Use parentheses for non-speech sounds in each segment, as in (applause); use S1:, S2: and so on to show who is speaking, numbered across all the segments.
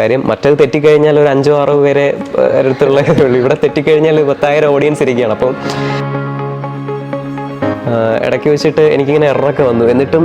S1: കാര്യം മറ്റത് തെറ്റിക്കഴിഞ്ഞാൽ ഒരു അഞ്ചോ ആറോ പേരെ അടുത്തുള്ള ഇവിടെ തെറ്റിക്കഴിഞ്ഞാൽ പത്തായിരം ഓഡിയൻസ് ഇരിക്കുകയാണ്. അപ്പം ഇടയ്ക്ക് വെച്ചിട്ട് എനിക്കിങ്ങനെ എററൊക്കെ വന്നു. എന്നിട്ടും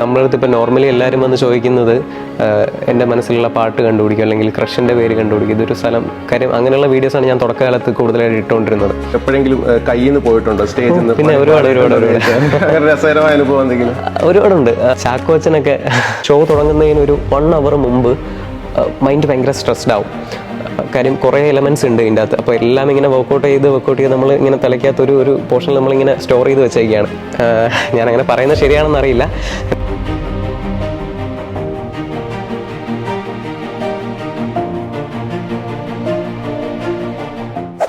S1: നമ്മളടുത്ത് ഇപ്പോൾ നോർമലി എല്ലാവരും വന്ന് ചോദിക്കുന്നത് എന്റെ മനസ്സിലുള്ള പാട്ട് കണ്ടുപിടിക്കുക അല്ലെങ്കിൽ ക്രഷന്റെ പേര് കണ്ടുപിടിക്കുക ഇതൊരു സ്ഥലം കാര്യം അങ്ങനെയുള്ള വീഡിയോസാണ് ഞാൻ തുടക്കകാലത്ത് കൂടുതലായിട്ട് ഇട്ടുകൊണ്ടിരുന്നത്.
S2: എപ്പോഴെങ്കിലും കയ്യിൽ നിന്ന് പോയിട്ടുണ്ടോ? സ്റ്റേജിൽ നിന്ന്
S1: പിന്നെ ഒരുപാട് ഒരുപാട് ഒരുപാട്.
S2: രസകരമായ അനുഭവം എന്തെങ്കിലും?
S1: ഒരുപാടുണ്ട്. ചാക്കോച്ചനൊക്കെ ഷോ തുടങ്ങുന്നതിന് ഒരു വൺ അവർ മുമ്പ് മൈൻഡ് ഭയങ്കര സ്ട്രെസ്ഡ് ആവും. കാര്യം കുറേ എലമെന്റ്സ് ഉണ്ട് ഇതിന്റെ അകത്ത്. അപ്പോൾ എല്ലാം ഇങ്ങനെ വർക്കൗട്ട് ചെയ്ത് വർക്കൗട്ട് ചെയ്ത് നമ്മൾ ഇങ്ങനെ തലയ്ക്കകത്ത് ഒരു ഒരു പോർഷൻ നമ്മളിങ്ങനെ സ്റ്റോർ ചെയ്ത് വെച്ചേക്കാണ്. ഞാൻ അങ്ങനെ പറയുന്നത് ശരിയാണെന്ന്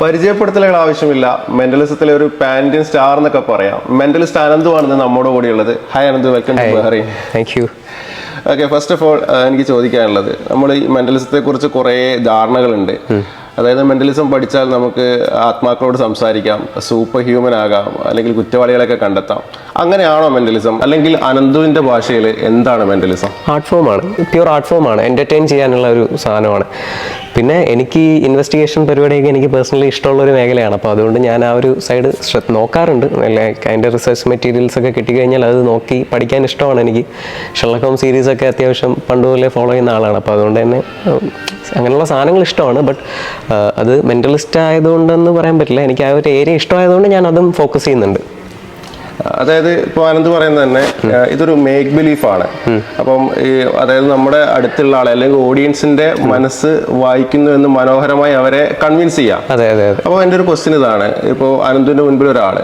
S2: പരിചയപ്പെടുത്തലുകൾ ആവശ്യമില്ല. മെന്റലിസത്തിലെ ഒരു പാൻഡിൻ സ്റ്റാർ എന്നൊക്കെ പറയാം. മെന്റലിസ്റ്റ് അനന്തുവാണ് നമ്മുടെ കൂടെ ഉള്ളത്. Hi Ananth. Welcome to Bahrain
S1: thank you
S2: okay first of all എനിക്ക് ചോദിക്കാനുള്ളത്. നമ്മൾ ഈ മെന്റലിസത്തെ കുറിച്ച് കുറേ ധാരണകളുണ്ട്. അതായത് മെന്റലിസം പഠിച്ചാൽ നമുക്ക് ആത്മാക്കളോട് സംസാരിക്കാം സൂപ്പർ ഹ്യൂമൻ ആകാം അല്ലെങ്കിൽ കുറ്റവാളികളെയൊക്കെ കണ്ടെത്താം. അങ്ങനെയാണോ മെന്റലിസം അല്ലെങ്കിൽ അനന്തുവിന്റെ ഭാഷയിൽ എന്താണ് മെന്റലിസം
S1: ആർട്ട് ഫോമാണ് പ്യൂർ ആർട്ട് ഫോമാണ് എന്റർടൈൻ ചെയ്യാനുള്ള ഒരു സാധനമാണ്. പിന്നെ എനിക്ക് ഇൻവെസ്റ്റിഗേഷൻ പരിപാടിയൊക്കെ എനിക്ക് പേഴ്സണലി ഇഷ്ടമുള്ള ഒരു മേഖലയാണ്. അപ്പോൾ അതുകൊണ്ട് ഞാൻ ആ ഒരു സൈഡ് നോക്കാറുണ്ട്. ലൈക്ക് അതിന്റെ റിസർച്ച് മെറ്റീരിയൽസ് ഒക്കെ കിട്ടിക്കഴിഞ്ഞാൽ അത് നോക്കി പഠിക്കാൻ ഇഷ്ടമാണ് എനിക്ക്. ഹോം സീരീസ് ഒക്കെ അത്യാവശ്യം പണ്ട് മുതലേ ഫോളോ ചെയ്യുന്ന ആളാണ്. അപ്പോൾ അതുകൊണ്ട് തന്നെ അങ്ങനെയുള്ള സാധനങ്ങൾ ഇഷ്ടമാണ്. ബട്ട് അത് മെന്റലിസ്റ്റ് ആയതുകൊണ്ടെന്ന് പറയാൻ പറ്റില്ല. എനിക്ക് ആ ഒരു ഏരിയ ഇഷ്ടമായതുകൊണ്ട് ഞാൻ അതും ഫോക്കസ് ചെയ്യുന്നുണ്ട്.
S2: അതായത് ഇപ്പോൾ ആനന്ദ് പറയുന്നത് തന്നെ ഇതൊരു മേക്ക് ബിലീഫ് ആണ്. അപ്പം ഈ അതായത് നമ്മുടെ അടുത്തുള്ള ആളെ അല്ലെങ്കിൽ ഓഡിയൻസിന്റെ മനസ്സ് വായിക്കുന്നു എന്ന് മനോഹരമായി അവരെ കൺവിൻസ് ചെയ്യാം. അപ്പോൾ എന്റെ ഒരു ക്വസ്റ്റ്യൻ ഇതാണ്. ഇപ്പോൾ അനന്തുവിന്റെ മുൻപിൽ ഒരാൾ.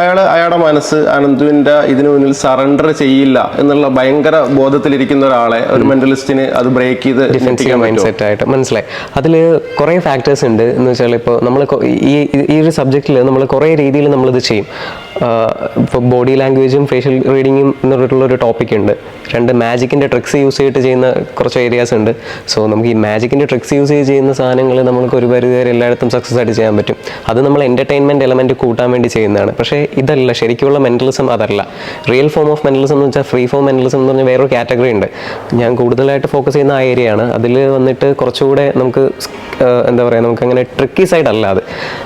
S2: അയാൾ അയാളുടെ മനസ്സ് അനന്തുവിന്റെ ഇതിനു മുന്നിൽ സറണ്ടർ ചെയ്യില്ല എന്നുള്ള ഭയങ്കര ബോധത്തിലിരിക്കുന്ന ഒരാളെ ഒരു മെന്റലിസ്റ്റിന് അത് ബ്രേക്ക് ചെയ്ത്
S1: മൈൻഡ് സെറ്റ് ആയിട്ട്. മനസ്സിലായി. അതിൽ കുറേ ഫാക്ടേഴ്സ് ഉണ്ട് എന്ന് വെച്ചാൽ ഇപ്പോൾ നമ്മൾ ഈ ഈ ഒരു സബ്ജക്റ്റിൽ നമ്മൾ കുറേ രീതിയിൽ നമ്മളിത് ചെയ്യും. ഇപ്പോൾ ബോഡി ലാംഗ്വേജും ഫേഷ്യൽ റീഡിങ്ങും എന്ന് പറഞ്ഞിട്ടുള്ള ഒരു ടോപ്പിക് ഉണ്ട്. രണ്ട് മാജിക്കിന്റെ ട്രിക്സ് യൂസ് ചെയ്തിട്ട് ചെയ്യുന്ന കുറച്ച് ഏരിയാസ് ഉണ്ട്. സോ നമുക്ക് ഈ മാജിക്കിന്റെ ട്രിക്സ് യൂസ് ചെയ്ത് ചെയ്യുന്ന സാധനങ്ങൾ നമുക്ക് ഒരു പരിധി വരെ എല്ലായിടത്തും സക്സസ് ആയിട്ട് ചെയ്യാൻ പറ്റും. അത് നമ്മൾ എന്റർടൈൻമെന്റ് എലമെന്റ് കൂട്ടാൻ വേണ്ടി ചെയ്യുന്നതാണ്. പക്ഷേ ഇതല്ല. ശരിക്കുള്ള മെന്റലിസം അതല്ല. റിയൽ ഫോം ഓഫ് മെന്റലിസം എന്ന് വെച്ചാൽ ഫ്രീ ഫോം മെന്റലിസം എന്ന് പറഞ്ഞാൽ വേറൊരു കാറ്റഗറി ഉണ്ട്. ഞാൻ കൂടുതലായിട്ട് ഫോക്കസ് ചെയ്യുന്ന ആ ഏരിയയാണ് അതിൽ വന്നിട്ട് കുറച്ചുകൂടെ നമുക്ക് എന്താ പറയുക നമുക്ക് അങ്ങനെ ട്രിക്കി സൈഡ് അല്ല അത്.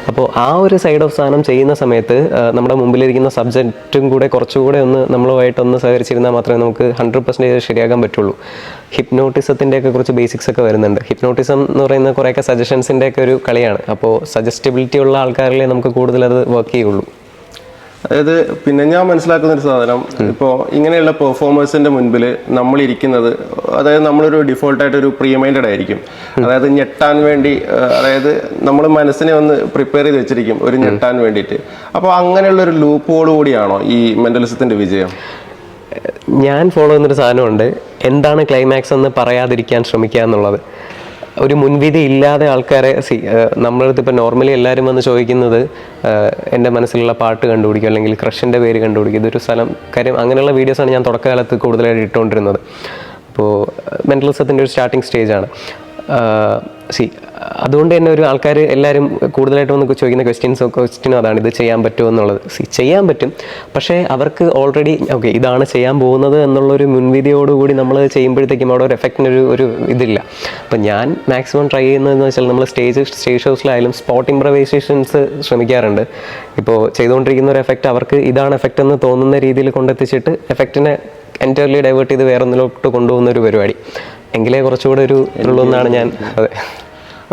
S1: അപ്പോൾ ആ ഒരു സൈഡ് ഓഫ് സാധനം ചെയ്യുന്ന സമയത്ത് നമ്മുടെ നമ്മുടെ മുമ്പിലിരിക്കുന്ന സബ്ജക്റ്റും കൂടെ കുറച്ചുകൂടെ ഒന്ന് നമ്മളുമായിട്ട് ഒന്ന് സഹകരിച്ചിരുന്നാൽ മാത്രമേ നമുക്ക് ഹൺഡ്രഡ് പെർസെന്റേജ് ശരിയാക്കാൻ പറ്റുള്ളൂ. ഹിപ്നോട്ടിസത്തിന്റെയൊക്കെ കുറച്ച് ബേസിക്സ് ഒക്കെ വരുന്നുണ്ട്. ഹിപ്നോട്ടിസം എന്ന് പറയുന്ന കുറേയൊക്കെ സജഷൻസിന്റെയൊക്കെ ഒരു കളിയാണ്. അപ്പോൾ സജസ്റ്റബിലിറ്റി ഉള്ള ആൾക്കാരിലേ നമുക്ക് കൂടുതൽ അത് വർക്ക് ചെയ്യുള്ളൂ.
S2: അതായത് പിന്നെ ഞാൻ മനസ്സിലാക്കുന്ന ഒരു സാധനം ഇപ്പോൾ ഇങ്ങനെയുള്ള പെർഫോമേഴ്സിന്റെ മുൻപിൽ നമ്മൾ ഇരിക്കുന്നത് അതായത് നമ്മളൊരു ഡിഫോൾട്ടായിട്ട് ഒരു പ്രീ മൈൻഡഡ് ആയിരിക്കും അതായത് ഞെട്ടാൻ വേണ്ടി അതായത് നമ്മൾ മനസ്സിനെ ഒന്ന് പ്രിപ്പയർ ചെയ്ത് വെച്ചിരിക്കും ഒരു ഞെട്ടാൻ വേണ്ടിയിട്ട്. അപ്പോൾ അങ്ങനെയുള്ള ഒരു ലൂപ്പോട് കൂടിയാണോ ഈ മെന്റലിസത്തിന്റെ വിജയം?
S1: ഞാൻ ഫോളോ ചെയ്യുന്നൊരു സാധനമുണ്ട്. എന്താണ് ക്ലൈമാക്സ് എന്ന് പറയാതിരിക്കാൻ ശ്രമിക്കുക എന്നുള്ളത് ഒരു മുൻവിധി ഇല്ലാതെ ആൾക്കാരെ സി നമ്മളടുത്ത് ഇപ്പോൾ നോർമലി എല്ലാവരും വന്ന് ചോദിക്കുന്നത് എന്റെ മനസ്സിലുള്ള പാട്ട് കണ്ടുപിടിക്കും അല്ലെങ്കിൽ ക്രഷിന്റെ പേര് കണ്ടുപിടിക്കും. ഇതൊരു സ്ഥലം കാര്യം അങ്ങനെയുള്ള വീഡിയോസാണ് ഞാൻ തുടക്കകാലത്ത് കൂടുതലായിട്ട് ഇട്ടുകൊണ്ടിരുന്നത്. അപ്പോൾ മെന്റലിസത്തിന്റെ ഒരു സ്റ്റാർട്ടിങ് സ്റ്റേജാണ് സി അതുകൊണ്ട് തന്നെ ഒരു ആൾക്കാർ എല്ലാവരും കൂടുതലായിട്ട് വന്ന് ചോദിക്കുന്ന ക്വസ്റ്റ്യൻസ് ക്വസ്റ്റ്യനും അതാണ്. ഇത് ചെയ്യാൻ പറ്റുമോ എന്നുള്ളത്. സി ചെയ്യാൻ പറ്റും. പക്ഷേ അവർക്ക് ഓൾറെഡി ഓക്കെ ഇതാണ് ചെയ്യാൻ പോകുന്നത് എന്നുള്ളൊരു മുൻവിധിയോടുകൂടി നമ്മൾ ചെയ്യുമ്പോഴത്തേക്കും അവിടെ ഒരു എഫക്റ്റിനൊരു ഒരു ഇതില്ല. അപ്പം ഞാൻ മാക്സിമം ട്രൈ ചെയ്യുന്നതെന്ന് വെച്ചാൽ നമ്മൾ സ്റ്റേജ് സ്റ്റേജ് ഷോസിലായാലും സ്പോട്ട് ഇംപ്രവൈസേഷൻസ് ശ്രമിക്കാറുണ്ട്. ഇപ്പോൾ ചെയ്തുകൊണ്ടിരിക്കുന്ന ഒരു എഫക്റ്റ് അവർക്ക് ഇതാണ് എഫക്റ്റ് എന്ന് തോന്നുന്ന രീതിയിൽ കൊണ്ടെത്തിച്ചിട്ട് എഫക്റ്റിനെ എന്റയർലി ഡൈവേർട്ട് ചെയ്ത് വേറെ ഒന്നിലോട്ട് കൊണ്ടുപോകുന്ന ഒരു പരിപാടി. എങ്കിലേ കുറച്ചുകൂടെ ഒരു ഉള്ളൊന്നാണ് എന്നാണ് ഞാൻ അതെ.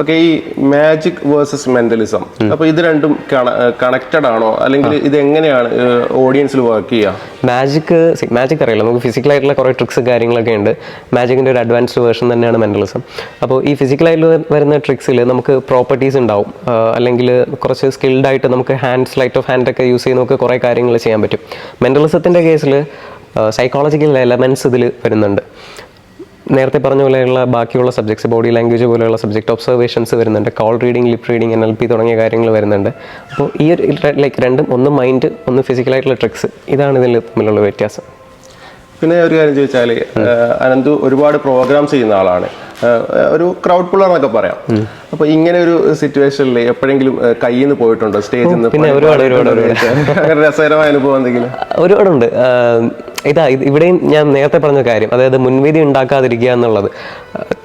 S2: ഓക്കെ ഈ മാജിക് വേഴ്സസ് മെന്റലിസം അപ്പൊ ഇത് രണ്ടും കണക്റ്റഡ് ആണോ? അല്ലെങ്കിൽ ഇത് എങ്ങനെയാണ് ഓഡിയൻസിൽ വർക്ക് ചെയ്യുക
S1: മാജിക് മാജിക് അറിയില്ല. നമുക്ക് ഫിസിക്കൽ ആയിട്ടുള്ള കുറേ ട്രിക്സ് കാര്യങ്ങളൊക്കെ ഉണ്ട്. മാജിക്കിന്റെ ഒരു അഡ്വാൻസ്ഡ് വേർഷൻ തന്നെയാണ് മെന്റലിസം അപ്പോൾ ഈ ഫിസിക്കലായിട്ട് വരുന്ന ട്രിക്സിൽ നമുക്ക് പ്രോപ്പർട്ടീസ് ഉണ്ടാവും. അല്ലെങ്കിൽ കുറച്ച് സ്കിൽഡ് ആയിട്ട് നമുക്ക് ഹാൻഡ് സ്ലൈറ്റ് ഓഫ് ഹാൻഡ് ഒക്കെ യൂസ് ചെയ്ത് നമുക്ക് കുറേ കാര്യങ്ങൾ ചെയ്യാൻ പറ്റും. മെന്റലിസത്തിന്റെ കേസിൽ സൈക്കോളജിക്കൽ എലമെന്റ്സ് ഇതിൽ വരുന്നുണ്ട്. നേരത്തെ പറഞ്ഞ പോലെയുള്ള ബാക്കിയുള്ള സബ്ജക്ട്സ് ബോഡി ലാംഗ്വേജ് പോലെയുള്ള സബ്ജക്ട് ഒബ്സർവേഷൻസ് വരുന്നുണ്ട്. Cold reading lip reading N L P തുടങ്ങിയ കാര്യങ്ങൾ വരുന്നുണ്ട്. അപ്പോൾ ഈ ഒരു ലൈക്ക് രണ്ടും ഒന്ന് മൈൻഡ് ഒന്ന് ഫിസിക്കലായിട്ടുള്ള ട്രിക്സ് ഇതാണ് ഇതിൽ തമ്മിലുള്ള വ്യത്യാസം.
S2: പിന്നെ ഒരു കാര്യം ചോദിച്ചാൽ അനന്തു ഒരുപാട് പ്രോഗ്രാംസ് ചെയ്യുന്ന ആളാണ്. ഒരു ക്രൗഡ് പുള്ളർ എന്നൊക്കെ പറയാം. അപ്പൊ ഇങ്ങനെ ഒരു സിറ്റുവേഷനിൽ എപ്പോഴെങ്കിലും കയ്യിൽ നിന്ന് പോയിട്ടുണ്ടോ? സ്റ്റേജിൽ നിന്ന്
S1: പിന്നെ ഒരുപാട്, ഒരുപാട്,
S2: അങ്ങനെ രസകരമായ അനുഭവം എന്തെങ്കിലും?
S1: ഒരുപാടുണ്ട്. ഇതാ ഇവിടെയും ഞാൻ നേരത്തെ പറഞ്ഞ കാര്യം അതായത് മുൻവിധി ഉണ്ടാക്കാതിരിക്കുക എന്നുള്ളത്.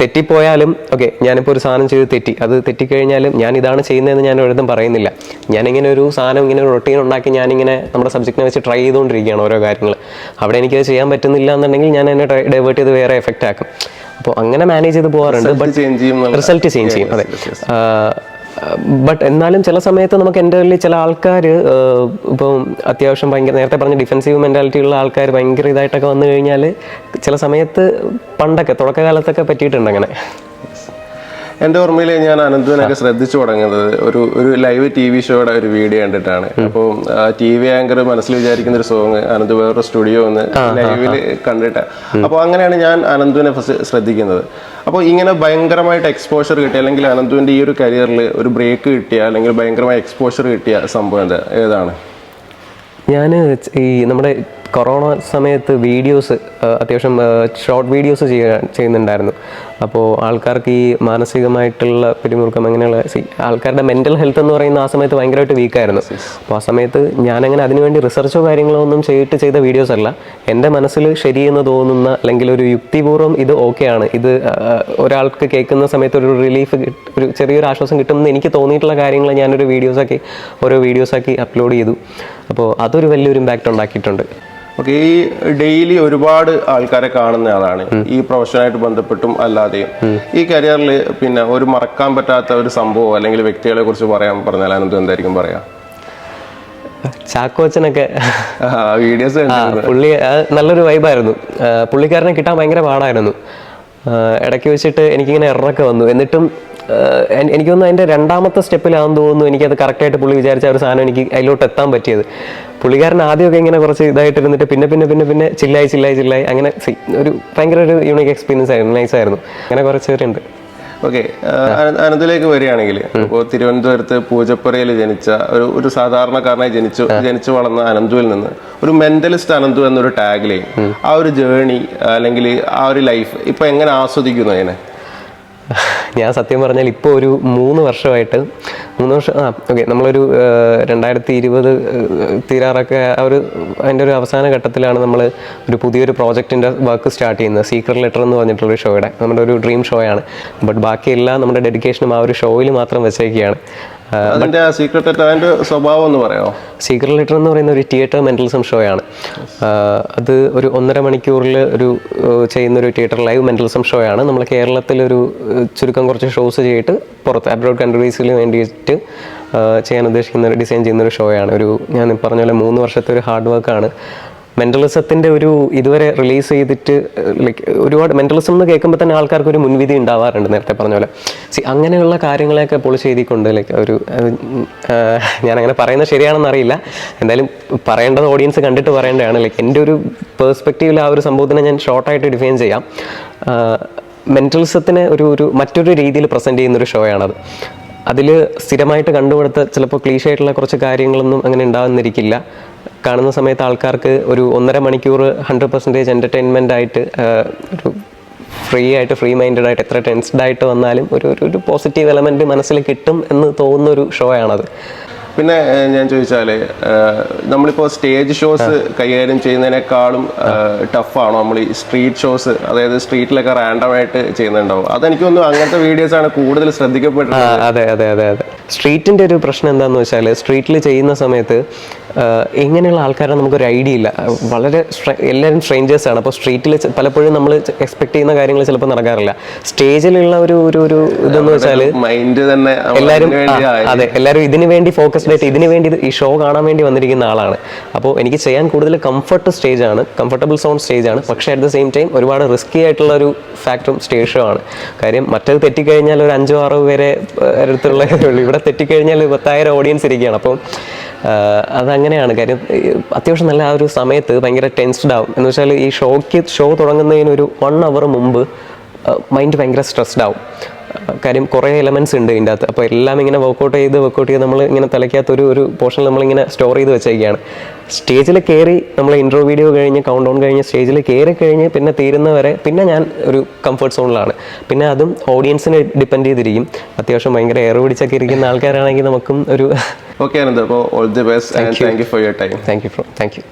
S1: തെറ്റിപ്പോയാലും ഓക്കെ ഞാനിപ്പോൾ ഒരു സാധനം ചെയ്ത് തെറ്റി. അത് തെറ്റിക്കഴിഞ്ഞാലും ഞാൻ ഇതാണ് ചെയ്യുന്നതെന്ന് ഞാൻ ഒരിടത്തും പറയുന്നില്ല. ഞാനിങ്ങനെ ഒരു സാധനം ഇങ്ങനെ ഒരു റൊട്ടീൻ ഉണ്ടാക്കി ഞാനിങ്ങനെ നമ്മുടെ സബ്ജക്റ്റിനെ വെച്ച് ട്രൈ ചെയ്തുകൊണ്ടിരിക്കുകയാണ് ഓരോ കാര്യങ്ങൾ അവിടെ എനിക്കത് ചെയ്യാൻ പറ്റുന്നില്ല എന്നുണ്ടെങ്കിൽ ഞാൻ എന്നെ ഡൈവേർട്ട് ചെയ്ത് വേറെ എഫക്റ്റ് ആക്കും അപ്പോൾ അങ്ങനെ മാനേജ് ചെയ്ത് പോകാറുണ്ട് ബട്ട് റിസൾട്ട് ചേഞ്ച് ചെയ്യും അതെ. ബട്ട് എന്നാലും ചില സമയത്ത് നമുക്ക് എന്റെ ചില ആൾക്കാർ ഇപ്പം അത്യാവശ്യം ഭയങ്കര നേരത്തെ പറഞ്ഞ ഡിഫെൻസീവ് മെന്റാലിറ്റി ഉള്ള ആൾക്കാർ ഭയങ്കര ഇതായിട്ടൊക്കെ വന്നു കഴിഞ്ഞാൽ ചില സമയത്ത് പണ്ടൊക്കെ തുടക്കകാലത്തൊക്കെ പറ്റിയിട്ടുണ്ട് അങ്ങനെ.
S2: എന്റെ ഓർമ്മയിൽ ഞാൻ അനന്തുവിനൊക്കെ ശ്രദ്ധിച്ചു തുടങ്ങുന്നത് ഒരു ഒരു ലൈവ് ടി വി ഷോയുടെ ഒരു വീഡിയോ കണ്ടിട്ടാണ്. അപ്പോൾ ടി വി ആങ്കർ മനസ്സിൽ വിചാരിക്കുന്ന ഒരു സോങ് അനന്ത് വേറൊരു സ്റ്റുഡിയോ ഒന്ന് ലൈവിൽ കണ്ടിട്ട്. അപ്പോൾ അങ്ങനെയാണ് ഞാൻ അനന്തുവിനെ ശ്രദ്ധിക്കുന്നത്. അപ്പോൾ ഇങ്ങനെ ഭയങ്കരമായിട്ട് എക്സ്പോഷർ കിട്ടിയ അല്ലെങ്കിൽ അനന്തുവിന്റെ ഈ ഒരു കരിയറിൽ ഒരു ബ്രേക്ക് കിട്ടിയ അല്ലെങ്കിൽ ഭയങ്കരമായ എക്സ്പോഷർ കിട്ടിയ സംഭവം എന്താ? ഏതാണ്?
S1: ഞാൻ ഈ നമ്മുടെ കൊറോണ സമയത്ത് വീഡിയോസ് അത്യാവശ്യം ഷോർട്ട് വീഡിയോസ് ചെയ്യുന്നുണ്ടായിരുന്നു. അപ്പോൾ ആൾക്കാർക്ക് ഈ മാനസികമായിട്ടുള്ള പിരിമുറുക്കം അങ്ങനെയുള്ള ആൾക്കാരുടെ മെന്റൽ ഹെൽത്ത് എന്ന് പറയുന്ന ആ സമയത്ത് ഭയങ്കരമായിട്ട് വീക്കായിരുന്നു അപ്പോൾ ആ സമയത്ത് ഞാനങ്ങനെ അതിനുവേണ്ടി റിസർച്ചോ കാര്യങ്ങളോ ഒന്നും ചെയ്തിട്ട് ചെയ്ത വീഡിയോസ് അല്ല. എന്റെ മനസ്സിൽ ശരിയെന്ന് തോന്നുന്ന അല്ലെങ്കിൽ ഒരു യുക്തിപൂർവം ഇത് ഓക്കെയാണ് ഇത് ഒരാൾക്ക് കേൾക്കുന്ന സമയത്ത് ഒരു റിലീഫ് ഒരു ചെറിയൊരു ആശ്വാസം കിട്ടുമെന്ന് എനിക്ക് തോന്നിയിട്ടുള്ള കാര്യങ്ങൾ ഞാനൊരു വീഡിയോസാക്കി ഓരോ വീഡിയോസാക്കി അപ്ലോഡ് ചെയ്തു. അപ്പോൾ അതൊരു വലിയൊരു ഇമ്പാക്റ്റ് ഉണ്ടാക്കിയിട്ടുണ്ട്.
S2: ഓക്കെ ഈ ഡെയിലി ഒരുപാട് ആൾക്കാരെ കാണുന്ന ആളാണ്. ഈ പ്രൊഫഷനായിട്ട് ബന്ധപ്പെട്ടും അല്ലാതെയും ഈ കരിയറിൽ പിന്നെ ഒരു മറക്കാൻ പറ്റാത്ത ഒരു സംഭവം അല്ലെങ്കിൽ വ്യക്തികളെ കുറിച്ച് പറയാൻ പറഞ്ഞാൽ അനന്ത് എന്തായിരിക്കും പറയാ?
S1: ചാക്കോച്ചനൊക്കെ.
S2: വീഡിയോസ്
S1: പുള്ളി നല്ലൊരു വൈബായിരുന്നു പുള്ളിക്കാരനെ കിട്ടാൻ ഭയങ്കര പാടായിരുന്നു. ഇടയ്ക്ക് വെച്ചിട്ട് എനിക്കിങ്ങനെ എറൊക്കെ വന്നു. എന്നിട്ടും എനിക്ക് തോന്നുന്നു അതിന്റെ രണ്ടാമത്തെ സ്റ്റെപ്പിലാണെന്ന് തോന്നുന്നു എനിക്കത് കറക്റ്റായിട്ട് പുള്ളി വിചാരിച്ച ഒരു സാധനം എനിക്ക് അതിലോട്ട് എത്താൻ പറ്റിയത്. പുള്ളിക്കാരൻ ആദ്യമൊക്കെ ഇങ്ങനെ കുറച്ച് ഇതായിട്ട് ഇരുന്നിട്ട് പിന്നെ പിന്നെ പിന്നെ പിന്നെ ചില്ലായി ചില്ലായി ചില്ലായി അങ്ങനെ ഒരു ഭയങ്കര ഒരു യൂണിക് എക്സ്പീരിയൻസ് ആയിരുന്നു. നൈസ് ആയിരുന്നു. അങ്ങനെ കുറച്ച് പേരുണ്ട്
S2: ഓക്കെ അനന്തിലേക്ക് വരികയാണെങ്കിൽ ഇപ്പോൾ തിരുവനന്തപുരത്ത് പൂജപ്പുരയിൽ ജനിച്ച ഒരു ഒരു സാധാരണക്കാരനായി ജനിച്ചു ജനിച്ചു വളർന്ന അനന്തുവിൽ നിന്ന് ഒരു മെന്റലിസ്റ്റ് അനന്തു എന്നൊരു ടാഗിലെ ആ ഒരു ജേണി അല്ലെങ്കിൽ ആ ഒരു ലൈഫ് ഇപ്പൊ എങ്ങനെ ആസ്വദിക്കുന്നു അതിനെ? (laughs)
S1: ഞാൻ സത്യം പറഞ്ഞാൽ ഇപ്പോൾ ഒരു മൂന്ന് വർഷമായിട്ട് മൂന്ന് വർഷം ആ ഓക്കെ നമ്മളൊരു രണ്ടായിരത്തി ഇരുപത് തീരാറൊക്കെ ആ ഒരു അതിന്റെ ഒരു അവസാന ഘട്ടത്തിലാണ് നമ്മൾ ഒരു പുതിയൊരു പ്രോജക്റ്റിന്റെ വർക്ക് സ്റ്റാർട്ട് ചെയ്യുന്നത്. സീക്രട്ട് ലെറ്റർ എന്ന് പറഞ്ഞിട്ടുള്ളൊരു ഷോയുടെ. നമ്മുടെ ഒരു ഡ്രീം ഷോയാണ്. ബട്ട് ബാക്കിയെല്ലാം നമ്മുടെ ഡെഡിക്കേഷനും ആ ഒരു ഷോയിൽ മാത്രം വെച്ചേക്കുകയാണ്
S2: അതിന്റെ സീക്രട്ട് അതിന്റെ സ്വഭാവം എന്ന് പറയാമോ?
S1: സീക്രട്ട് ലെറ്റർ എന്ന് പറയുന്ന ഒരു തിയേറ്റർ മെന്റലിസം ഷോ ആണ്. അത് ഒരു ഒന്നര മണിക്കൂറിൽ ഒരു ചെയ്യുന്ന ഒരു തിയേറ്റർ ലൈവ് മെന്റലിസം ഷോ ആണ്. നമ്മൾ കേരളത്തിൽ ഒരു ഏഹ് ചുരുക്കം കുറച്ച് ഷോസ് ചെയ്തിട്ട് പുറത്ത് അബ്രോഡ് കൺട്രീസിൽ വേണ്ടിയിട്ട് ചെയ്യാൻ ഉദ്ദേശിക്കുന്ന ഒരു ഡിസൈൻ ചെയ്യുന്ന ഒരു ഷോയാണ് ഒരു ഞാൻ പറഞ്ഞ പോലെ മൂന്ന് വർഷത്തെ ഒരു ഹാർഡ് വർക്കാണ് മെന്റലിസത്തിന്റെ ഒരു ഇതുവരെ റിലീസ് ചെയ്തിട്ട് ലൈക്ക് ഒരുപാട് മെന്റലിസം എന്ന് കേൾക്കുമ്പോൾ തന്നെ ആൾക്കാർക്ക് ഒരു മുൻവിധി ഉണ്ടാവാറുണ്ട് നേരത്തെ പറഞ്ഞ പോലെ. സി അങ്ങനെയുള്ള കാര്യങ്ങളെയൊക്കെ പൊളിച്ച് എഴുതിക്കൊണ്ട് ലൈക്ക് ഒരു ഞാൻ അങ്ങനെ പറയുന്നത് ശരിയാണെന്ന് അറിയില്ല. എന്തായാലും പറയേണ്ടത് ഓഡിയൻസ് കണ്ടിട്ട് പറയേണ്ടതാണ്. ലൈക്ക് എന്റെ ഒരു പേഴ്സ്പെക്റ്റീവിൽ ആ ഒരു സംഭവത്തിനെ ഞാൻ ഷോർട്ടായിട്ട് ഡിഫൈൻ ചെയ്യാം. മെന്റലിസത്തിനെ ഒരു ഒരു മറ്റൊരു രീതിയിൽ പ്രസന്റ് ചെയ്യുന്നൊരു ഷോയാണത്. അതിൽ സ്ഥിരമായിട്ട് കണ്ടുകൊടുത്ത ചിലപ്പോൾ ക്ലീഷ് ആയിട്ടുള്ള കുറച്ച് കാര്യങ്ങളൊന്നും അങ്ങനെ ഉണ്ടാകുന്നിരിക്കില്ല കാണുന്ന സമയത്ത് ആൾക്കാർക്ക് ഒരു ഒന്നര മണിക്കൂർ ഹൺഡ്രഡ് പെർസെന്റേജ് എന്റർടൈൻമെന്റ് ആയിട്ട് ഒരു ഫ്രീ ആയിട്ട് ഫ്രീ മൈൻഡഡ് ആയിട്ട് എത്ര ടെൻസ്ഡ് ആയിട്ട് വന്നാലും ഒരു- ഒരു പോസിറ്റീവ് എലമെന്റ് മനസ്സിൽ കിട്ടും എന്ന് തോന്നുന്ന ഒരു ഷോ ആണത്
S2: പിന്നെ ഞാൻ ചോദിച്ചാൽ നമ്മളിപ്പോ സ്റ്റേജ് ഷോസ് കൈകാര്യം ചെയ്യുന്നതിനേക്കാളും ടഫാണോ നമ്മൾ ഈ സ്ട്രീറ്റ് ഷോസ് അതായത് സ്ട്രീറ്റിലൊക്കെ റാൻഡം ആയിട്ട് ചെയ്യുന്നുണ്ടാവും. അതെനിക്ക് തോന്നുന്നു അങ്ങനത്തെ വീഡിയോസ് ആണ് കൂടുതൽ ശ്രദ്ധിക്കപ്പെട്ടത്
S1: അതെ അതെ അതെ അതെ. സ്ട്രീറ്റിന്റെ ഒരു പ്രശ്നം എന്താണെന്ന് വെച്ചാൽ സ്ട്രീറ്റിൽ ചെയ്യുന്ന സമയത്ത് ആ, ഇങ്ങനെയുള്ള ആൾക്കാരെ നമുക്കൊരു ഐഡിയ ഇല്ല. വളരെ എല്ലാവരും സ്ട്രേഞ്ചേഴ്സ് ആണ്. അപ്പോൾ സ്ട്രീറ്റിൽ പലപ്പോഴും നമ്മൾ എക്സ്പെക്ട് ചെയ്യുന്ന കാര്യങ്ങൾ ചിലപ്പോൾ നടക്കാറില്ല. സ്റ്റേജിലുള്ള ഒരു ഒരു ഒരു ഇതെന്ന് വെച്ചാൽ
S2: മൈൻഡ് തന്നെ
S1: എല്ലാവരും. അതെ എല്ലാവരും ഇതിന് വേണ്ടി ഫോക്കസ്ഡ് ആയിട്ട് ഇതിന് വേണ്ടി ഈ ഷോ കാണാൻ വേണ്ടി വന്നിരിക്കുന്ന ആളാണ്. അപ്പോൾ എനിക്ക് ചെയ്യാൻ കൂടുതൽ കംഫർട്ട് സ്റ്റേജ് ആണ്. കംഫർട്ടബിൾ സോൺ സ്റ്റേജ് ആണ്. പക്ഷേ അറ്റ് ദ സെയിം ടൈം ഒരുപാട് റിസ്കി ആയിട്ടുള്ള ഒരു ഫാക്ടറും സ്റ്റേജ് ഷോ ആണ്. കാര്യം മറ്റേത് തെറ്റിക്കഴിഞ്ഞാൽ ഒരു അഞ്ചോ ആറോ പേരെ അടുത്തുള്ള (laughs) ഇവിടെ തെറ്റിക്കഴിഞ്ഞാൽ പത്തായിരം ഓഡിയൻസ് ഇരിക്കുകയാണ്. അപ്പം അതങ്ങനെയാണ്. കാര്യം അത്യാവശ്യം നല്ല ആ ഒരു സമയത്ത് ഭയങ്കര ടെൻസ്ഡ് ആവും. എന്ന് വെച്ചാൽ ഈ ഷോയ്ക്ക് ഷോ തുടങ്ങുന്നതിന് ഒരു വൺ അവർ മുമ്പ് മൈൻഡ് ഭയങ്കര സ്ട്രെസ്ഡ് ആവും. കാര്യം കുറേ എലമെന്റ്സ് ഉണ്ട് ഇതിന്റെ അകത്ത്. അപ്പോൾ എല്ലാം ഇങ്ങനെ വർക്കൗട്ട് ചെയ്ത് വർക്കൗട്ട് ചെയ്ത് നമ്മൾ ഇങ്ങനെ തലയ്ക്കകത്ത് ഒരു ഒരു പോർഷൻ നമ്മളിങ്ങനെ സ്റ്റോർ ചെയ്ത് വെച്ചേക്കുകയാണ് സ്റ്റേജിൽ കയറി നമ്മൾ ഇൻട്രോ വീഡിയോ കഴിഞ്ഞ് കൗണ്ട് ഡൗൺ കഴിഞ്ഞ് സ്റ്റേജിൽ കയറി കഴിഞ്ഞ് പിന്നെ തീരുന്നവരെ പിന്നെ ഞാൻ ഒരു കംഫർട്ട് സോണിലാണ് പിന്നെ അതും ഓഡിയൻസിനെ ഡിപ്പെൻഡ് ചെയ്തിരിക്കും. അത്യാവശ്യം ഭയങ്കര എയർ പിടിച്ചൊക്കെ ഇരിക്കുന്ന ആൾക്കാരാണെങ്കിൽ നമുക്കും ഒരു
S2: ഓക്കെ ആണ് അപ്പോൾ all the best and thank you for your time
S1: thank you thank you